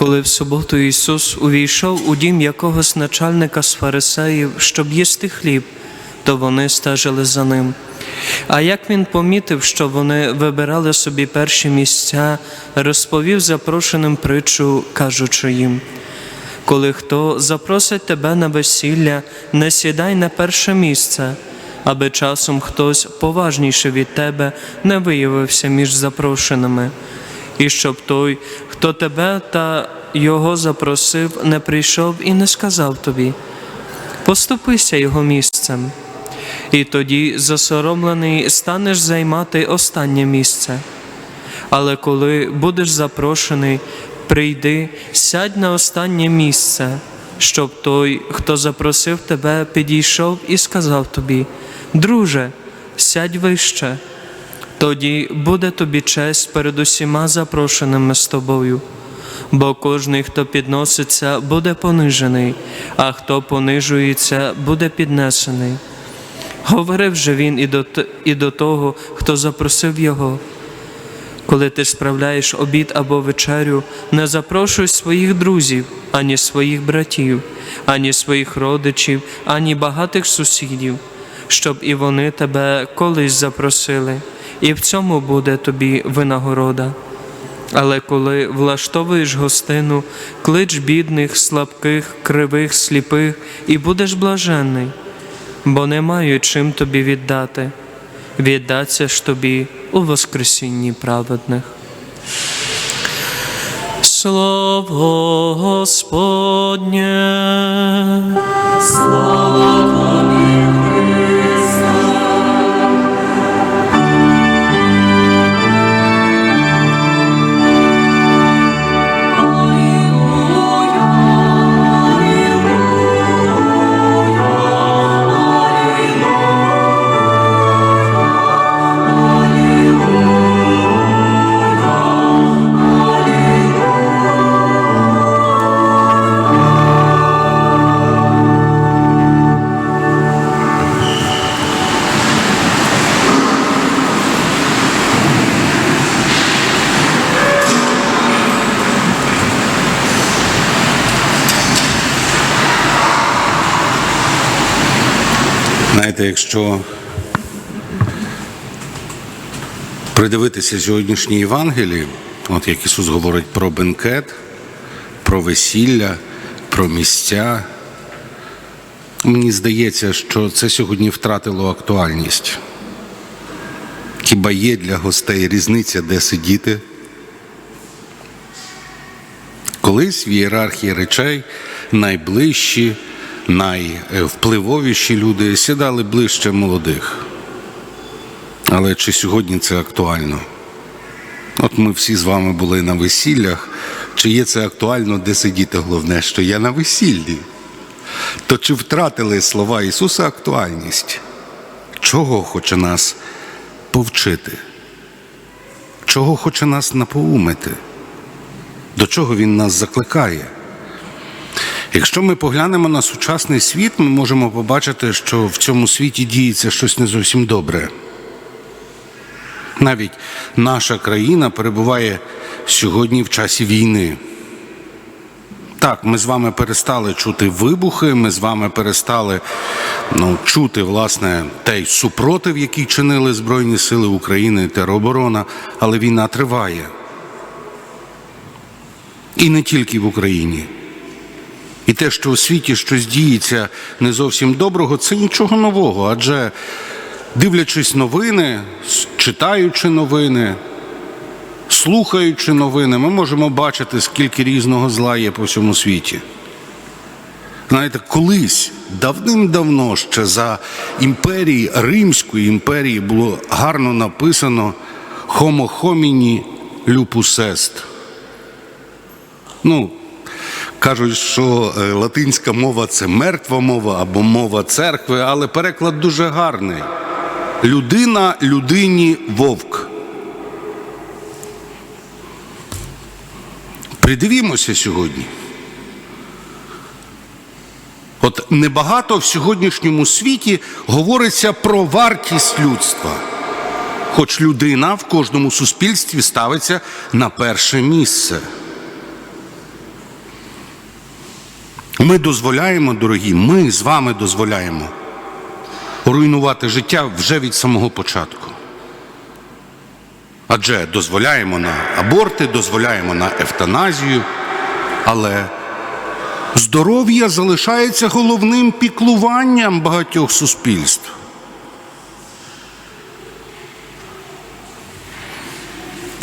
Коли в суботу Ісус увійшов у дім якогось начальника з фарисеїв, щоб їсти хліб, то вони стежили за ним. А як він помітив, що вони вибирали собі перші місця, розповів запрошеним притчу, кажучи їм: коли хто запросить тебе на весілля, не сідай на перше місце, аби часом хтось поважніший від тебе не виявився між запрошеними і щоб той, хто тебе та його запросив, не прийшов і не сказав тобі, поступися його місцем, і тоді засоромлений станеш займати останнє місце. Але коли будеш запрошений, прийди, сядь на останнє місце, щоб той, хто запросив тебе, підійшов і сказав тобі: Друже, сядь вище. Тоді буде тобі честь перед усіма запрошеними з тобою. Бо кожний, хто підноситься, буде понижений, а хто понижується, буде піднесений. Говорив же він і до, і до того, хто запросив його. Коли ти справляєш обід або вечерю, не запрошуй своїх друзів, ані своїх братів, ані своїх родичів, ані багатих сусідів, щоб і вони тебе колись запросили, і в цьому буде тобі винагорода. Але коли влаштовуєш гостину, клич бідних, слабких, кривих, сліпих, і будеш блаженний, бо не маю чим тобі віддати. Віддаться ж тобі у Воскресінні праведних. Слово Господнє. Знаєте, якщо придивитися сьогоднішній Євангелії, от як Ісус говорить про бенкет, про весілля, про місця, мені здається, що це сьогодні втратило актуальність. Хіба є для гостей різниця, де сидіти? Колись в ієрархії речей найближчі, найвпливовіші люди сідали ближче молодих. Але чи сьогодні це актуально? От ми всі з вами були на весіллях. Чи є це актуально, де сидіти? Головне, що я на весіллі? То чи втратили слова Ісуса актуальність? Чого хоче нас повчити? Чого хоче нас напоумити? До чого він нас закликає? Якщо ми поглянемо на сучасний світ, ми можемо побачити, що в цьому світі діється щось не зовсім добре. Навіть наша країна перебуває сьогодні в часі війни. Так, ми з вами перестали чути вибухи, ми з вами перестали ну, чути власне той супротив, який чинили Збройні Сили України, тероборона, але війна триває. І не тільки в Україні. І те, що у світі щось діється не зовсім доброго, це нічого нового. Адже дивлячись новини, читаючи новини, слухаючи новини, ми можемо бачити, скільки різного зла є по всьому світі. Знаєте, колись давним-давно ще за імперії Римської імперії було гарно написано Homo homini lupus est. Ну, кажуть, що е, латинська мова це мертва мова або мова церкви, але переклад дуже гарний. Людина людині вовк. Придивімося сьогодні. От небагато в сьогоднішньому світі говориться про вартість людства. Хоч людина в кожному суспільстві ставиться на перше місце. Ми дозволяємо, дорогі, ми з вами дозволяємо руйнувати життя вже від самого початку. Адже дозволяємо на аборти, дозволяємо на евтаназію, але здоров'я залишається головним піклуванням багатьох суспільств.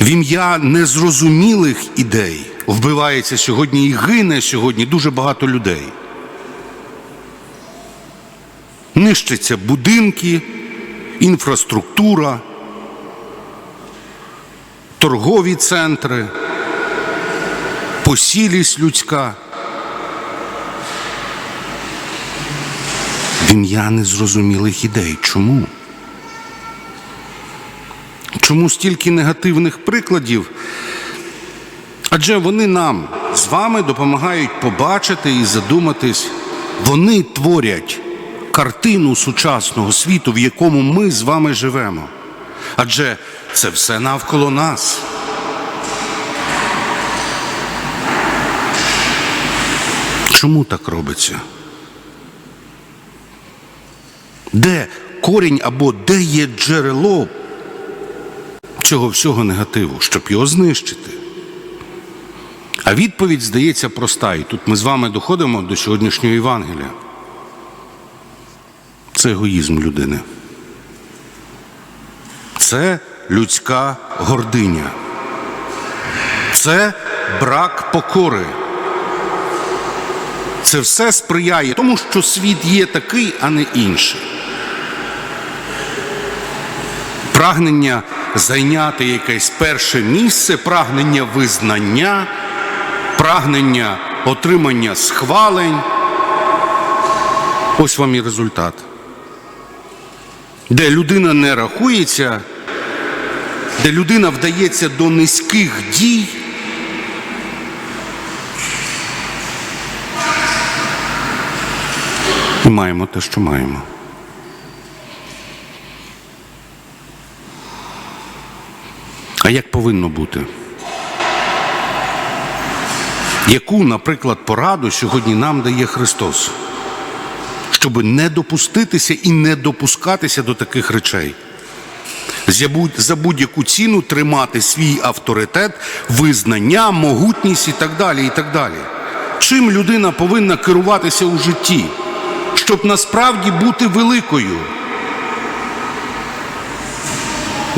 В ім'я незрозумілих ідей вбивається сьогодні і гине сьогодні дуже багато людей. Нищаться будинки, інфраструктура, торгові центри, посілість людська. В ім'я незрозумілих ідей. Чому? Чому стільки негативних прикладів? Адже вони нам з вами допомагають побачити і задуматись. Вони творять картину сучасного світу, в якому ми з вами живемо. Адже це все навколо нас. Чому так робиться? Де корінь або де є джерело цього всього негативу, щоб його знищити? А відповідь здається проста, і тут ми з вами доходимо до сьогоднішнього Євангелія. Це егоїзм людини. Це людська гординя. Це брак покори. Це все сприяє тому, що світ є такий, а не інший. Прагнення зайняти якесь перше місце, прагнення визнання, прагнення отримання схвалень. Ось вам і результат. Де людина не рахується, де людина вдається до низьких дій. І маємо те, що маємо. А як повинно бути? Яку, наприклад, пораду сьогодні нам дає Христос, щоб не допуститися і не допускатися до таких речей? За будь- За будь-яку ціну тримати свій авторитет, визнання, могутність і так далі. і так далі. Чим людина повинна керуватися у житті, щоб насправді бути великою?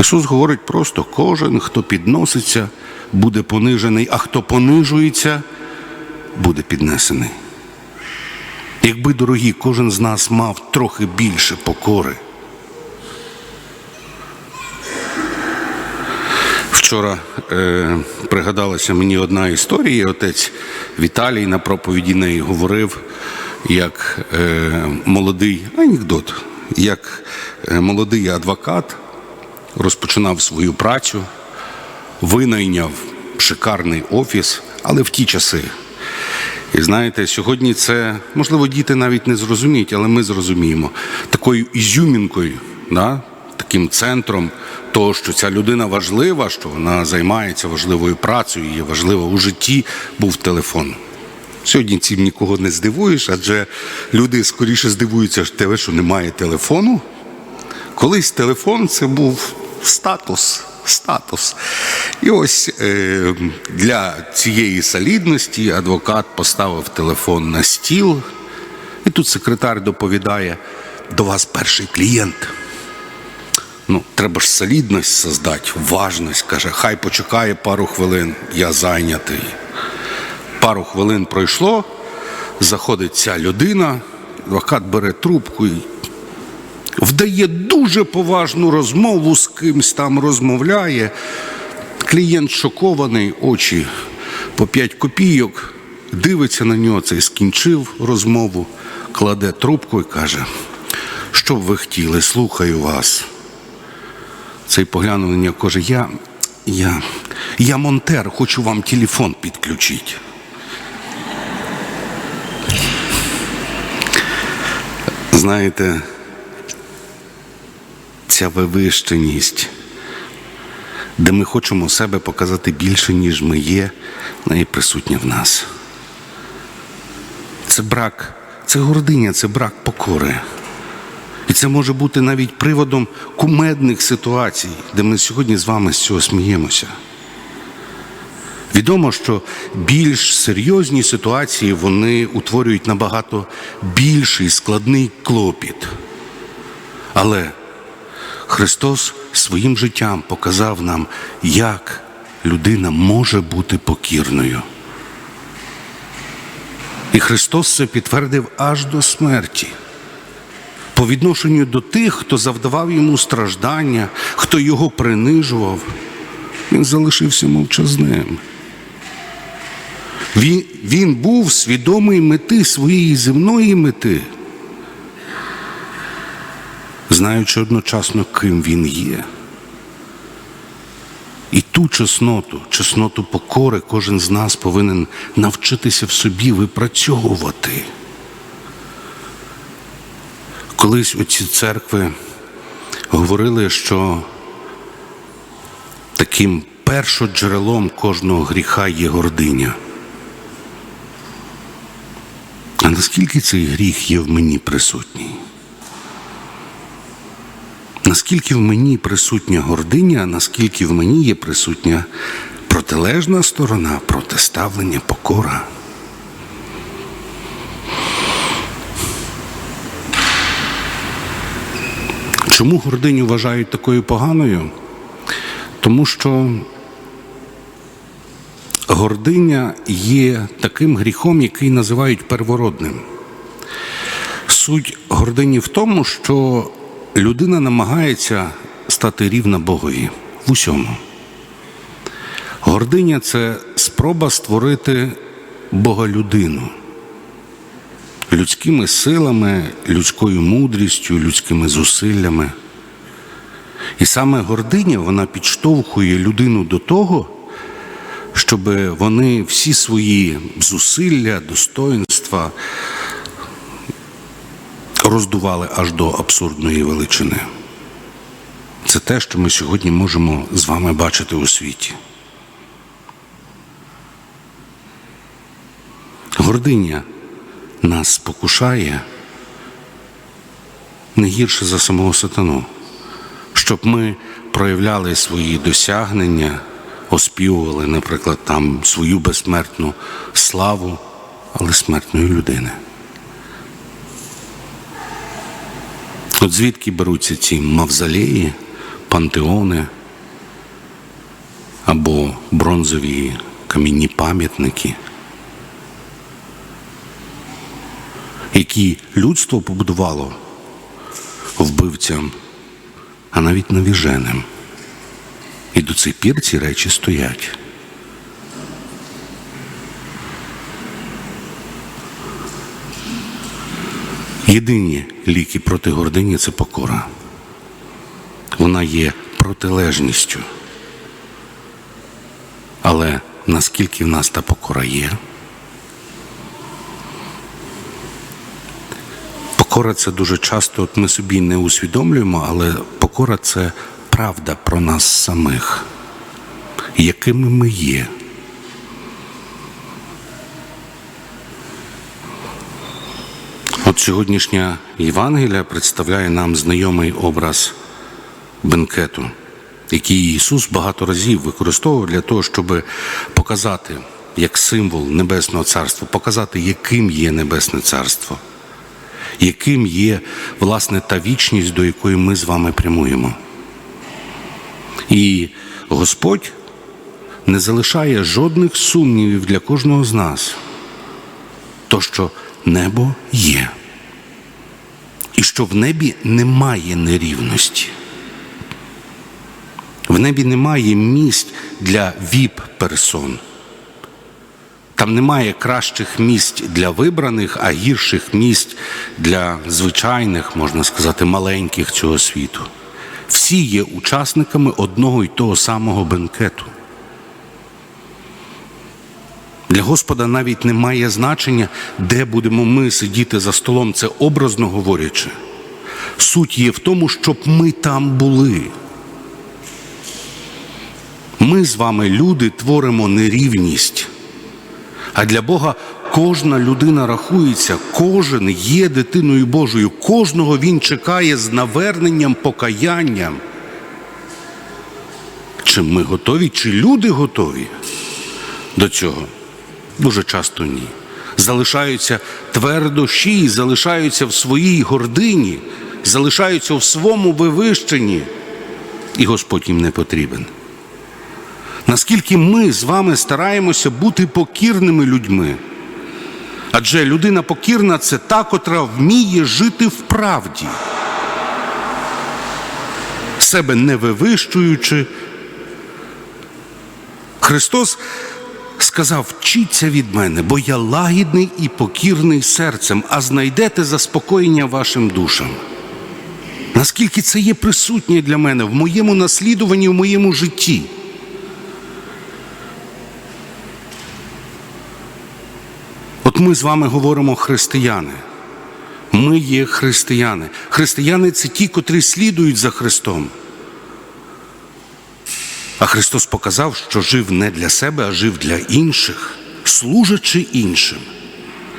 Ісус говорить просто: кожен, хто підноситься, буде понижений, а хто понижується, буде піднесений. Якби, дорогі, кожен з нас мав трохи більше покори. Вчора е, пригадалася мені одна історія. Отець Віталій на проповіді неї говорив, як е, молодий анекдот, як е, молодий адвокат розпочинав свою працю, винайняв шикарний офіс, але в ті часи. І знаєте, сьогодні це, можливо, діти навіть не зрозуміють, але ми зрозуміємо такою ізюмінкою, да? таким центром того, що ця людина важлива, що вона займається важливою працею, є важлива у житті, був телефон. Сьогодні цим нікого не здивуєш, адже люди скоріше здивуються тебе, що немає телефону. Колись телефон це був статус. Статус. І ось е, для цієї солідності адвокат поставив телефон на стіл, і тут секретар доповідає: до вас перший клієнт. Ну, треба ж солідність создати, важність. Каже, хай почекає пару хвилин, я зайнятий. Пару хвилин пройшло, заходить ця людина, адвокат бере трубку і вдає дуже поважну розмову з кимсь там розмовляє. Клієнт шокований, очі по 5 копійок, дивиться на нього, цей скінчив розмову, кладе трубку і каже, що б ви хотіли, слухаю вас. Цей поглянув на нього, каже, я, я, я монтер, хочу вам телефон підключити. Знаєте, ця вивищеність, де ми хочемо себе показати більше, ніж ми є, і присутня в нас. Це брак, це гординя, це брак покори. І це може бути навіть приводом кумедних ситуацій, де ми сьогодні з вами з цього сміємося. Відомо, що більш серйозні ситуації вони утворюють набагато більший складний клопіт. Але Христос своїм життям показав нам, як людина може бути покірною. І Христос це підтвердив аж до смерті. По відношенню до тих, хто завдавав йому страждання, хто його принижував, він залишився мовчазним. Він, він був свідомий мети своєї земної мети, знаючи одночасно, ким він є. І ту чесноту, чесноту покори, кожен з нас повинен навчитися в собі випрацьовувати. Колись оці церкви говорили, що таким першоджерелом кожного гріха є гординя. А наскільки цей гріх є в мені присутній? Наскільки в мені присутня гординя, наскільки в мені є присутня протилежна сторона протиставлення покора? Чому гординю вважають такою поганою? Тому що гординя є таким гріхом, який називають первородним. Суть гордині в тому, що людина намагається стати рівна Богові в усьому. Гординя це спроба створити Бога-людину людськими силами, людською мудрістю, людськими зусиллями. І саме гординя вона підштовхує людину до того, щоб вони всі свої зусилля, достоинства роздували аж до абсурдної величини. Це те, що ми сьогодні можемо з вами бачити у світі. Гординя нас спокушає не гірше за самого сатану, щоб ми проявляли свої досягнення, оспівували, наприклад, там свою безсмертну славу, але смертної людини. От звідки беруться ці мавзолеї, пантеони або бронзові камінні пам'ятники, які людство побудувало вбивцям, а навіть навіженим. І до цих пір ці речі стоять. Єдині ліки проти гордині це покора. Вона є протилежністю. Але наскільки в нас та покора є? Покора це дуже часто, от ми собі не усвідомлюємо, але покора це правда про нас самих, якими ми є. От сьогоднішня Євангелія представляє нам знайомий образ бенкету, який Ісус багато разів використовував для того, щоб показати як символ Небесного Царства, показати, яким є Небесне Царство, яким є власне та вічність, до якої ми з вами прямуємо. І Господь не залишає жодних сумнівів для кожного з нас, то що небо є, і що в небі немає нерівності. В небі немає місць для віп-персон. Там немає кращих місць для вибраних, а гірших місць для звичайних, можна сказати, маленьких цього світу. Всі є учасниками одного й того самого бенкету. Для Господа навіть немає значення, де будемо ми сидіти за столом, це образно говорячи. Суть є в тому, щоб ми там були. Ми з вами, люди, творимо нерівність. А для Бога кожна людина рахується, кожен є дитиною Божою, кожного він чекає з наверненням, покаянням. Чи ми готові, чи люди готові до цього? Дуже часто ні. Залишаються твердощі, залишаються в своїй гордині, залишаються в своєму вивищенні, і Господь їм не потрібен. Наскільки ми з вами стараємося бути покірними людьми? Адже людина покірна це та, котра вміє жити в правді, себе не вивищуючи. Христос сказав: вчіться від мене, бо я лагідний і покірний серцем, а знайдете заспокоєння вашим душам. Наскільки це є присутнє для мене в моєму наслідуванні, в моєму житті? От ми з вами говоримо християни. Ми є християни. Християни це ті, котрі слідують за Христом. А Христос показав, що жив не для себе, а жив для інших, служачи іншим,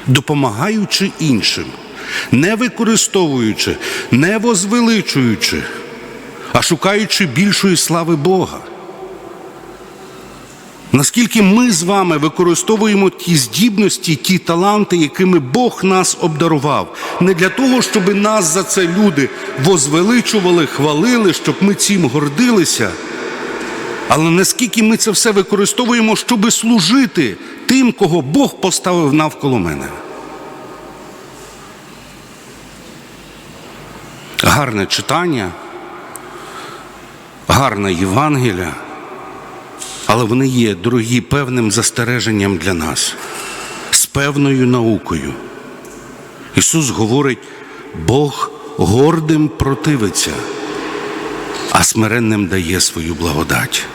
допомагаючи іншим, не використовуючи, не возвеличуючи, а шукаючи більшої слави Бога. Наскільки ми з вами використовуємо ті здібності, ті таланти, якими Бог нас обдарував, не для того, щоб нас за це люди возвеличували, хвалили, щоб ми цим гордилися, але наскільки ми це все використовуємо, щоб служити тим, кого Бог поставив навколо мене. Гарне читання, гарна Євангелія. Але вони є, дорогі, певним застереженням для нас, з певною наукою. Ісус говорить, Бог гордим противиться, а смиренним дає свою благодать.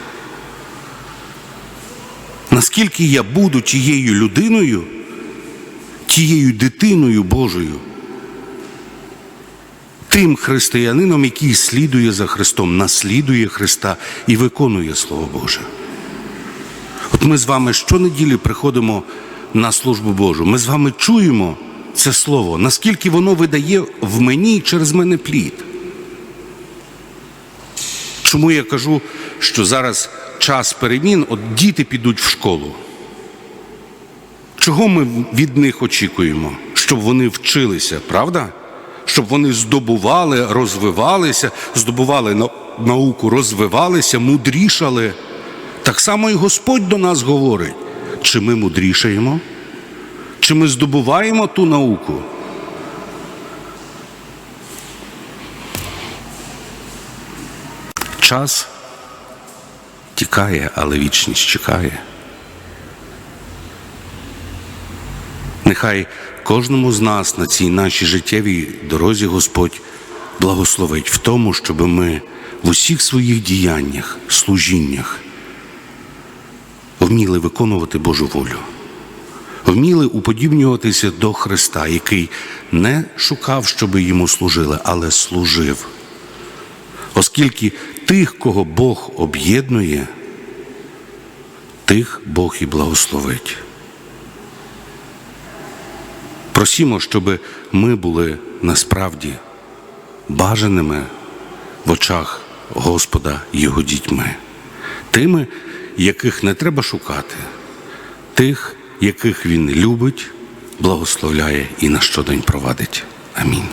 Наскільки я буду тією людиною, тією дитиною Божою, тим християнином, який слідує за Христом, наслідує Христа і виконує Слово Боже. От ми з вами щонеділі приходимо на службу Божу. Ми з вами чуємо це слово, наскільки воно видає в мені і через мене плід. Чому я кажу, що зараз час перемін, от діти підуть в школу. Чого ми від них очікуємо? Щоб вони вчилися, правда? Щоб вони здобували, розвивалися, здобували науку, розвивалися, мудрішали. Так само і Господь до нас говорить, чи ми мудрішаємо, чи ми здобуваємо ту науку. Час тікає, але вічність чекає. Нехай кожному з нас на цій нашій життєвій дорозі Господь благословить в тому, щоб ми в усіх своїх діяннях, служіннях вміли виконувати Божу волю, вміли уподібнюватися до Христа, який не шукав, щоб йому служили, але служив. Оскільки тих, кого Бог об'єднує, тих Бог і благословить. Просімо, щоб ми були насправді бажаними в очах Господа Його дітьми, тими, яких не треба шукати, тих, яких Він любить, благословляє і на щодень провадить. Амінь.